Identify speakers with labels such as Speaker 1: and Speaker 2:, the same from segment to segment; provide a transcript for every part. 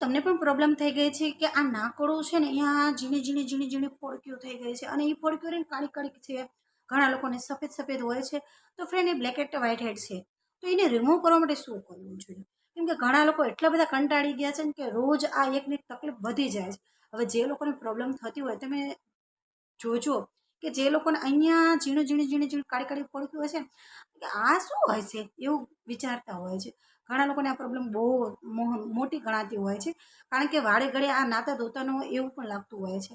Speaker 1: તમને પણ પ્રોબ્લેમ થઈ ગઈ છે કે આ નાકડું છે ને, અહીંયા ઝીણી ઝીણી ઝીણી ઝીણી ફોડક્યું થઈ ગઈ છે. અને એ ફોડક્યું રહીને કાળી કાળી છે. ઘણા લોકોને સફેદ સફેદ હોય છે. તો ફ્રેન્ડ એ બ્લેક હેડ વ્હાઇટ હેડ છે. તો એને રિમૂવ કરવા માટે શું કરવું જોઈએ? કેમ કે ઘણા લોકો એટલા બધા કંટાળી ગયા છે ને કે રોજ આ એકની તકલીફ વધી જાય છે. હવે જે લોકોને પ્રોબ્લેમ થતી હોય, તમે જોજો કે જે લોકોને અહીંયા ઝીણું ઝીણી ઝીણી ઝીણી કાળી કાળી ફોડક્યું હોય છે આ શું હોય છે? એવું વિચારતા હોય છે. ઘણા લોકોને આ પ્રોબ્લેમ બહુ મોટી ગણાતી હોય છે. કારણ કે વાળે ઘડે આ નાતા ધોતાનું એવું પણ લાગતું હોય છે.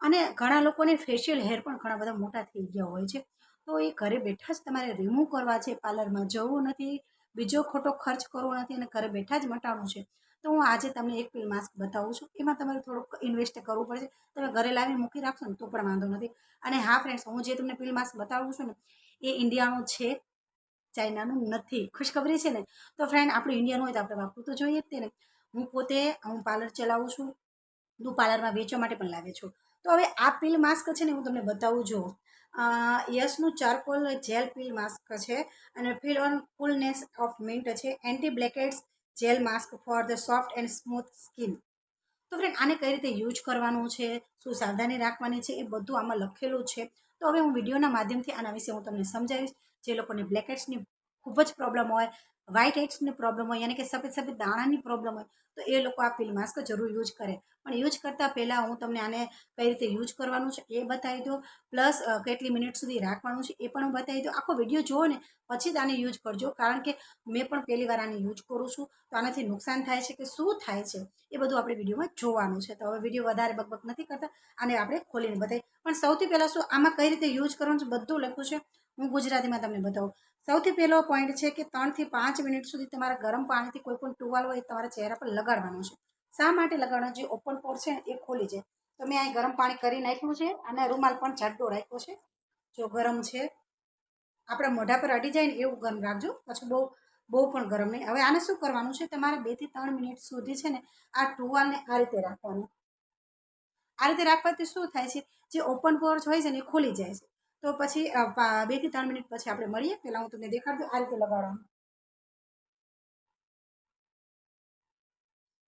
Speaker 1: અને ઘણા લોકોને ફેશિયલ હેર પણ ઘણા બધા મોટા થઈ ગયા હોય છે. તો એ ઘરે બેઠા જ તમારે રિમૂવ કરવા છે પાર્લરમાં જવું નથી, બીજો ખોટો ખર્ચ કરવો નથી અને ઘરે બેઠા જ મટાડવું છે. તો હું આજે તમને એક પીલ માસ્ક બતાવું છું. એમાં તમારે થોડુંક ઇન્વેસ્ટ કરવું પડશે. તમે ઘરે લાવીને મૂકી રાખશો ને તો પણ વાંધો નથી. અને હા ફ્રેન્ડ્સ હું જે તમને પીલ માસ્ક બતાવું છું ને, એ ઇન્ડિયાનો છે. ચાઇનાનું નથી. ખુશખબરી છે ને? તો ફ્રેન્ડ આપણું ઇન્ડિયન હોય તો આપણે વાપરવું તો જોઈએ જ તે ને હું પોતે, હું પાર્લર ચલાવું છું. હું પાર્લરમાં વેચવા માટે પણ લાવે છું. તો હવે આ પીલ માસ્ક છે ને હું તમને બતાવું જો. યસનું ચારકોલ જેલ પીલ માસ્ક છે અને feel on coolness of mint છે. Anti blackheads gel mask for the soft and smooth skin તો ફ્રેન્ડ આને કઈ રીતે યુઝ કરવાનું છે? શું સાવધાની રાખવાની છે? એ બધું આમાં લખેલું છે. તો હવે હું વિડીયોના માધ્યમથી આના વિશે હું તમને સમજાવીશ. જે લોકોને બ્લેકેટ્સની ખૂબ જ પ્રોબ્લેમ હોય વ્હાઇટ હેડ્સની પ્રોબ્લેમ હોય, યાની કે સફેદ સફેદ દાણાની પ્રોબ્લેમ હોય, તો એ લોકો આ પીલ માસ્ક જરૂર યુઝ કરે. પણ યુઝ કરતાં પહેલાં હું તમને આને કઈ રીતે યુઝ કરવાનું છે એ બતાવી દો પ્લસ કેટલી મિનિટ સુધી રાખવાનું છે એ પણ હું બતાવી દો આખો વીડિયો જુઓ ને, પછી જ આને યુઝ કરજો. કારણ કે મેં પણ પહેલી વાર આને યુઝ કરું છું. તો આનાથી નુકસાન થાય છે કે શું થાય છે, એ બધું આપણે વિડીયોમાં જોવાનું છે. તો હવે વીડિયો વધારે બકબક નથી કરતા. આને આપણે ખોલીને બતાવીએ. પણ સૌથી પહેલાં શું આમાં કઈ રીતે યુઝ કરવાનું છે બધું લખ્યું છે, હું ગુજરાતીમાં તમને બતાવું. સૌથી પહેલો પોઈન્ટ છે કે ત્રણથી પાંચ મિનિટ સુધી તમારા ગરમ પાણીથી કોઈ પણ ટુવાલ હોય તમારા ચહેરા પર લગાડવાનું છે. શા માટે લગાડવાનું? જે ઓપન પોર છે એ ખોલી જાય તો મેં અહીં ગરમ પાણી કરી નાખ્યું છે અને રૂમાલ પણ જાડો રાખ્યો છે. જો ગરમ છે, આપણે મોઢા પર અડી જાય ને એવું ગરમ રાખજો. પછી બહુ બહુ પણ ગરમ નહીં. હવે આને શું કરવાનું છે? તમારે બેથી ત્રણ મિનિટ સુધી છે ને આ ટુવાલને આ રીતે રાખવાનું. આ રીતે રાખવાથી શું થાય છે? જે ઓપન પોર્ચ હોય છે ને એ ખોલી જાય છે. તો પછી બેથી ત્રણ મિનિટ પછી આપણે મળીએ. પહેલાં હું તમને દેખાડ દઉં, આ રીતે લગાડવાનું.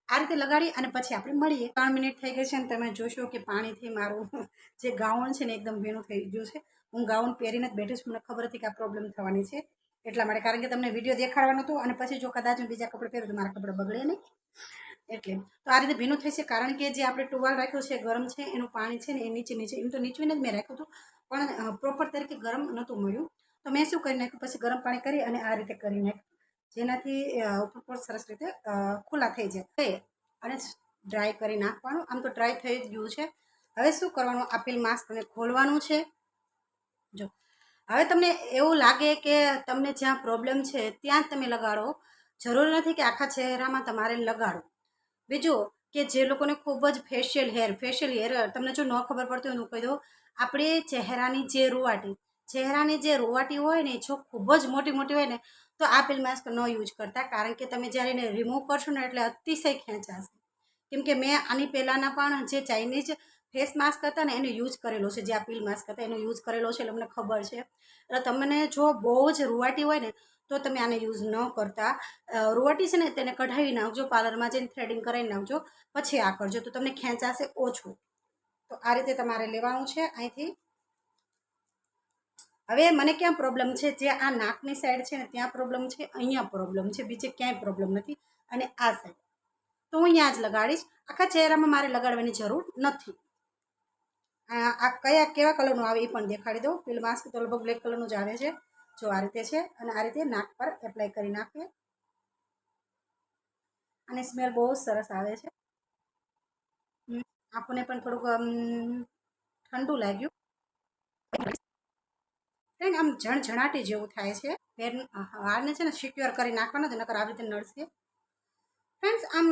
Speaker 1: આ રીતે લગાડી અને પછી આપણે મળીએ. ત્રણ મિનિટ થઈ ગઈ છે અને તમે જોશો કે પાણીથી મારું જે ગાઉન છે ને એકદમ ભીનું થઈ ગયું છે. હું ગાઉન પહેરીને જ બેઠી છું. મને ખબર હતી કે આ પ્રોબ્લેમ થવાની છે. એટલા માટે કારણ કે તમને વીડિયો દેખાડવાનો હતો અને પછી જો કદાચ હું બીજા કપડાં પહેરું તો મારા કપડાં બગડે નહીં. એટલે, તો આ રીતે ભીનું થઈ છે. કારણ કે જે આપણે ટુવાલ રાખ્યો છે, ગરમ છે, એનું પાણી છે ને એ નીચે નીચે એમ તો નીચવીને જ મેં રાખ્યું હતું. પણ પ્રોપર તરીકે ગરમ નહોતું મળ્યું. તો મેં શું કરી નાખ્યું? પછી ગરમ પાણી કરી અને આ રીતે કરી નાખ્યું. જેનાથી ઉપર પર સરસ રીતે ખુલ્લા થઈ જાય. અને ડ્રાય કરી નાખવાનું. આમ તો ડ્રાય થઈ ગયું છે. હવે શું કરવાનું? આપેલ માસ્ક તમને ખોલવાનું છે. જો, હવે તમને એવું લાગે કે તમને જ્યાં પ્રોબ્લેમ છે, ત્યાં જ તમે લગાડો. જરૂર નથી કે આખા ચહેરામાં તમારે લગાડો બીજું કે જે લોકોને ખૂબ જ ફેશિયલ હેર ફેશિયલ હેર તમને જો ન ખબર પડતી હોય હું કહી દઉં આપણે ચહેરાની જે રૂવાટી, ચહેરાની જે રૂવાટી હોય ને જો ખૂબ જ મોટી મોટી હોય ને, તો આ પીલ માસ્ક ન યુઝ કરતા. કારણ કે તમે જ્યારે એને રિમૂવ કરશો ને એટલે અતિશય ખેંચાશે. કેમ કે મેં આની પહેલાંના પણ જે ચાઇનીઝ ફેસ માસ્ક હતા ને એનો યુઝ કરેલો છે, જે આ પીલ માસ્ક હતા એનો યુઝ કરેલો છે, એટલે મને ખબર છે. એટલે તમને જો બહુ જ રૂવાટી હોય ને, તો તમે આને યુઝ ન કરતા. રૂવાટી છે ને તેને કઢાવી નાખજો, પાર્લરમાં જઈને થ્રેડિંગ કરાવી નાખજો, પછી આ કરજો. તો તમને ખેંચાશે ઓછું. તો આ રીતે તમારે લેવાનું છે અહીંથી. હવે મને ક્યાં પ્રોબ્લેમ છે? જે આ નાકની સાઈડ છે ને, ત્યાં પ્રોબ્લેમ છે, અહીંયા પ્રોબ્લેમ છે, બીજે ક્યાંય પ્રોબ્લેમ નથી, અને આ સાઈડ તો હું અહીંયા જ લગાડીશ. આખા ચહેરામાં મારે લગાડવાની જરૂર નથી. આ કયા, કેવા કલરનું આવે એ પણ દેખાડી દઉં. પેલું માસ્ક તો લગભગ બ્લેક કલરનું જ આવે છે. જો આ રીતે છે, અને આ રીતે નાક પર એપ્લાય કરી નાખીએ. અને સ્મેલ બહુ સરસ આવે છે. આંખોને પણ થોડુંક ઠંડુ લાગ્યું. ફ્રેન્ડ આમ જણઝણાટી જેવું થાય છે. વેર વાળને છે ને સિક્યોર કરી નાખવાના નકર આવી રીતે નડશે. ફ્રેન્ડ્સ આમ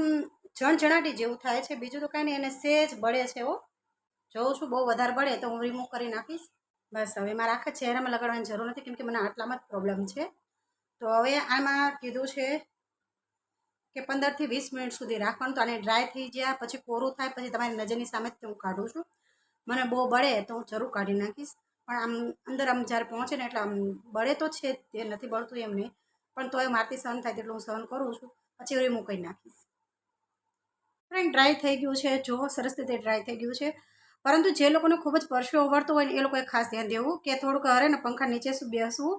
Speaker 1: જણઝણાટી જેવું થાય છે. બીજું તો કાંઈ નહીં, એને સેજ બળે છે એવો જોઉં છું, બહુ વધારે બળે, તો હું રિમૂવ કરી નાખીશ. બસ, હવે મારા આખા ચહેરામાં લગાડવાની જરૂર નથી કેમકે મને આટલામાં જ પ્રોબ્લેમ છે. તો હવે આમાં કીધું છે કે પંદરથી વીસ મિનિટ સુધી રાખવાનું. તો આને ડ્રાય થઈ જાય પછી કોરું થાય, પછી તમારી નજરની સામે જ હું કાઢું છું. મને બહુ બળે તો હું જરૂર કાઢી નાખીશ. પણ આમ અંદર આમ જ્યારે પહોંચે ને એટલે આમ બળે તો છે તે, નથી બળતું એમને પણ તોય મારથી સહન થાય તેટલું હું સહન કરું છું, પછી રિમૂવ મૂકી નાખીશ. ડ્રાય થઈ ગયું છે. જો, સરસ રીતે ડ્રાય થઈ ગયું છે. પરંતુ જે લોકોને ખૂબ જ પરસેવો વળતો હોય ને એ લોકોએ ખાસ ધ્યાન દેવું કે થોડુંક હરે ને પંખા નીચે શું બેસવું.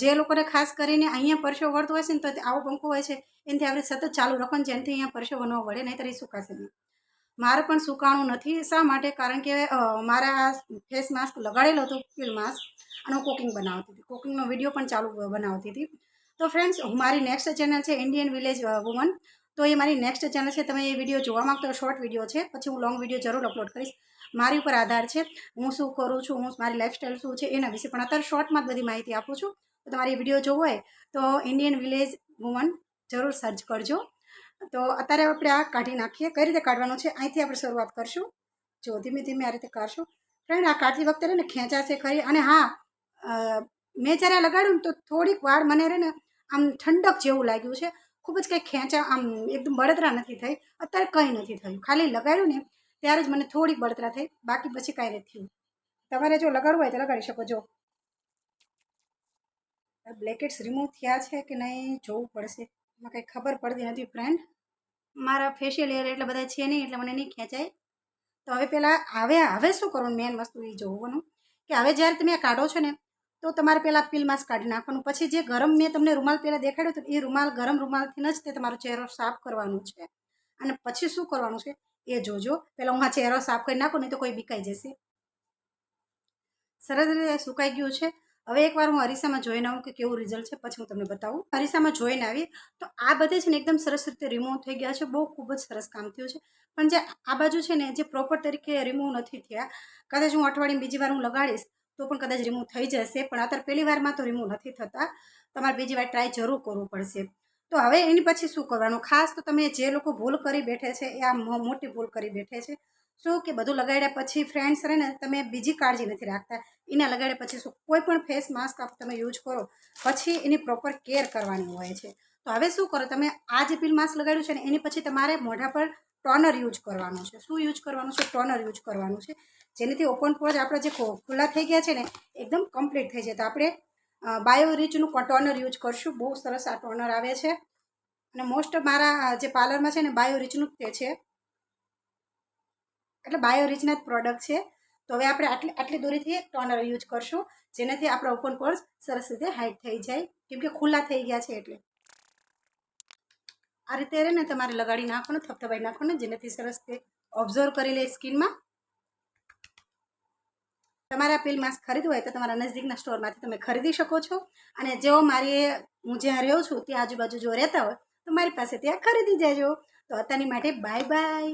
Speaker 1: જે લોકોને ખાસ કરીને અહીંયા પરસો વળતો હોય છે ને તો આવો પંખો હોય છે, એનાથી આપણે સતત ચાલુ રાખવાનું જેનાથી અહીંયા પરસો ન વળે નહીં તરી સુકાશે નહીં. મારે પણ સુકાણું નથી. શા માટે? કારણ કે મારા ફેસ માસ્ક લગાડેલો હતો પીલ માસ્ક, અને હું કુકિંગ બનાવતી હતી. કુકિંગનો વીડિયો પણ ચાલુ બનાવતી હતી. તો ફ્રેન્ડ્સ મારી નેક્સ્ટ ચેનલ છે ઇન્ડિયન વિલેજ વુમન તો એ મારી નેક્સ્ટ ચેનલ છે. તમે એ વીડિયો જોવા માગતો શોર્ટ વીડિયો છે. પછી હું લોંગ વીડિયો જરૂર અપલોડ કરીશ. મારી ઉપર આધાર છે. હું શું કરું છું, હું મારી લાઈફસ્ટાઈલ શું છે, એના વિશે પણ અત્યારે શોર્ટમાં બધી માહિતી આપું છું. તો તમારે વીડિયો જોવો હોય, તો ઇન્ડિયન વિલેજ વુમન જરૂર સર્ચ કરજો. તો અત્યારે આપણે આ કાઢી નાખીએ. કઈ રીતે કાઢવાનું છે? અહીંથી આપણે શરૂઆત કરશું. જો, ધીમે ધીમે આ રીતે કાઢશું. ફ્રેન્ડ આ કાઢતી વખતે રહે ને, ખેંચાશે ખરી. અને હા મેં જ્યારે લગાડ્યું તો થોડીક વાર મને રહે ને, આમ ઠંડક જેવું લાગ્યું છે. ખૂબ જ કંઈ ખેંચા, આમ એકદમ બળતરા નથી થઈ. અત્યારે કંઈ નથી થયું. ખાલી લગાડ્યું ને ત્યારે જ મને થોડીક બળતરા થઈ. બાકી પછી કાંઈ નથી થયું. તમારે જો લગાડવું હોય તો લગાડી શકો. જો. બ્લેકેટ્સ રિમૂવ થયા છે કે નહીં, જોવું પડશે. એમાં કંઈ ખબર પડતી નથી ફ્રેન્ડ મારા ફેશિયલ એર એટલે બધા છે નહીં, એટલે મને નહીં ખેંચાય. તો હવે પહેલાં હવે હવે શું કરવાનું મેન વસ્તુ એ જોવાનું? કે હવે જ્યારે તમે કાઢો છો ને તો તમારે પહેલાં પીલ માસ્ક કાઢી નાખવાનું. પછી જે ગરમ મેં તમને રૂમાલ પહેલાં દેખાડ્યો તો એ રૂમાલ ગરમ રૂમાલથી જ તે તમારો ચહેરો સાફ કરવાનો છે. અને પછી શું કરવાનું છે? એ જોજો. પહેલાં હું આ ચહેરો સાફ કરી નાખું, નહીં તો કોઈ બીકાઈ જશે. સરસ રીતે સુકાઈ ગયું છે. હવે એકવાર હું અરીસામાં જોઈને આવું કે કેવું રિઝલ્ટ છે, પછી હું તમને બતાવું. અરીસામાં જોઈને આવી, તો આ બધે છે ને એકદમ સરસ રીતે રિમૂવ થઈ ગયા છે. બહુ ખૂબ જ સરસ કામ થયું છે. પણ જે આ બાજુ છે ને, જે પ્રોપર તરીકે રિમૂવ નથી થયા, કદાચ હું અઠવાડિયે બીજી વાર હું લગાડીશ તો પણ કદાચ રિમૂવ થઈ જશે, પણ અત્યારે પહેલી વારમાં તો રિમૂવ નથી થતા. તમારે બીજી વાર ટ્રાય જરૂર કરવું પડશે. તો હવે એની પછી શું કરવાનું? ખાસ તો તમે જે લોકો ભૂલ કરી બેઠે છે, એ આ મોટી ભૂલ કરી બેઠે છે. શું કે બધું લગાડ્યા પછી ફ્રેન્ડ્સ રહે ને, તમે બીજી કાળજી નથી રાખતા. એના લગાડ્યા પછી શું? કોઈ પણ ફેસ માસ્ક આપ તમે યુઝ કરો, પછી એની પ્રોપર કેર કરવાની હોય છે. તો હવે શું કરો? તમે આ જે પીલ માસ્ક લગાડ્યું છે ને, એની પછી તમારે મોઢા પર ટોનર યુઝ કરવાનું છે. શું યુઝ કરવાનું છે? ટોનર યુઝ કરવાનું છે. જેનાથી ઓપન પોર્સ આપણે જે ખુલ્લા થઈ ગયા છે ને, એકદમ કમ્પ્લીટ થઈ જાય. તો આપણે બાયો રીચનું ટોનર યુઝ કરશું. બહુ સરસ આ ટોનર આવે છે. અને મોસ્ટ મારા જે પાર્લરમાં છે ને, બાયો રીચનું જ તે છે. એટલે બાયો જ પ્રોડક્ટ છે. તો હવે આપણે આટલી આટલી દૂરીથી ટોનર યુઝ કરશું. જેનાથી આપણા ઓપન પોર્સ સરસ રીતે હાઈટ થઈ જાય. કેમ કે ખુલ્લા થઈ ગયા છે એટલે. આ રીતે રહે ને તમારે લગાડી નાખવાનું, થપથપાઈ નાખવાનું, જેનાથી સરસ તે ઓબ્ઝર્વ કરી લે સ્કિનમાં તમારે પીલ માસ્ક ખરીદવું હોય તો તમારા નજીકના સ્ટોરમાંથી તમે ખરીદી શકો છો. અને જેઓ મારી હું જ્યાં રહ્યો છું, ત્યાં આજુબાજુ જો રહેતા હોય, તો મારી પાસે ત્યાં ખરીદી જજો. તો અત્યારની માટે બાય બાય